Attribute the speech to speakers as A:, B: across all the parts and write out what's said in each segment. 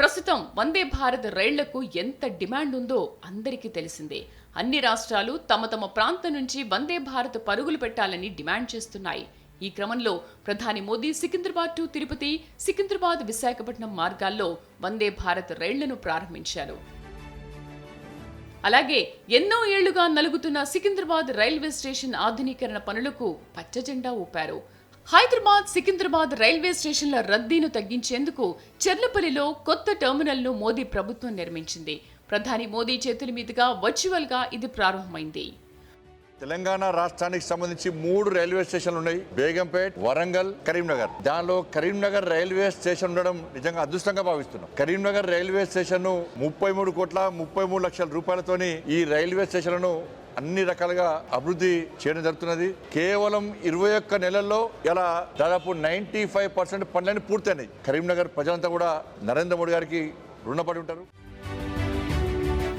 A: ప్రస్తుతం వందే భారత్ రైళ్ళకు ఎంత డిమాండ్ ఉందో అందరికీ తెలిసిందే. అన్ని రాష్ట్రాలు తమ తమ ప్రాంతం నుంచి వందే భారత్ పరుగులు పెట్టాలని డిమాండ్ చేస్తున్నాయి. ఈ క్రమంలో ప్రధాని మోదీ సికింద్రాబాద్ టు తిరుపతి సికింద్రాబాద్ విశాఖపట్నం మార్గాల్లో వందే భారత్ రైళ్ళను ప్రారంభించారు. అలాగే ఎన్నో ఏళ్ళుగా నలుగుతున్న సికింద్రాబాద్ రైల్వే స్టేషన్ ఆధునీకరణ పనులకు పచ్చజెండా ఊపారు. హైదరాబాద్ సికింద్రాబాద్ రైల్వే స్టేషన్ల రద్దీను తగ్గించేందుకు చెర్లపల్లిలో కొత్త టెర్మినల్ను మోదీ ప్రభుత్వం నిర్మించింది. ప్రధాని మోదీ చేతుల మీదుగా వర్చువల్గా ఇది ప్రారంభమైంది.
B: తెలంగాణ రాష్ట్రానికి సంబంధించి మూడు రైల్వే స్టేషన్లు ఉన్నాయి. బేగంపేట్ వరంగల్ కరీంనగర్. దానిలో కరీంనగర్ రైల్వే స్టేషన్ ఉండడం నిజంగా అదృష్టంగా భావిస్తున్నాం. కరీంనగర్ రైల్వే స్టేషన్ ముప్పై మూడు కోట్ల ముప్పై మూడు లక్షల రూపాయలతోని ఈ రైల్వే స్టేషన్లను అన్ని రకాలుగా అభివృద్ధి చేయడం జరుగుతున్నది. కేవలం ఇరవై ఒక్క నెలల్లో ఇలా దాదాపు నైంటీ ఫైవ్ పర్సెంట్ పనులన్నీ పూర్తయినాయి. కరీంనగర్ ప్రజలంతా కూడా నరేంద్ర మోడీ గారికి రుణపడి ఉంటారు.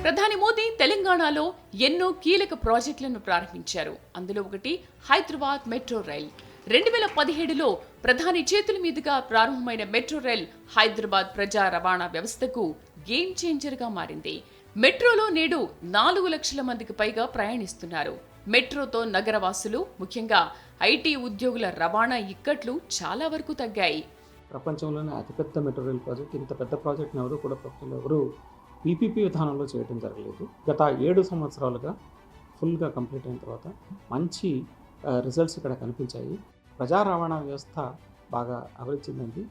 A: ప్రధాని మోదీ తెలంగాణలో ఎన్నో కీలక ప్రాజెక్టులను ప్రారంభించారు. అందులో ఒకటి హైదరాబాద్ మెట్రో రైల్. రెండు వేల పదిహేడులో ప్రధాని చేతుల మీదుగా ప్రారంభమైన మెట్రో రైల్ హైదరాబాద్ ప్రజా రవాణా వ్యవస్థకు గేమ్ చేంజర్గా మారింది. మెట్రోలో నేడు నాలుగు లక్షల మందికి పైగా ప్రయాణిస్తున్నారు. మెట్రోతో నగరవాసులు ముఖ్యంగా ఐటీ ఉద్యోగుల రవాణా ఇక్కట్లు చాలా వరకు తగ్గాయి.
C: ప్రపంచంలోనే అతిపెద్ద మెట్రో రైల్ ప్రాజెక్ట్ ఇంత పెద్ద ప్రాజెక్ట్ని ఎవరు కూడా ప్రపంచంలో ఎవరు పీపీపీ విధానంలో చేయడం జరగలేదు. గత ఏడు సంవత్సరాలుగా ఫుల్గా కంప్లీట్ అయిన తర్వాత మంచి రిజల్ట్స్ ఇక్కడ కనిపించాయి. ప్రజా రవాణా వ్యవస్థ బాగా అభివృద్ధి చెందింది.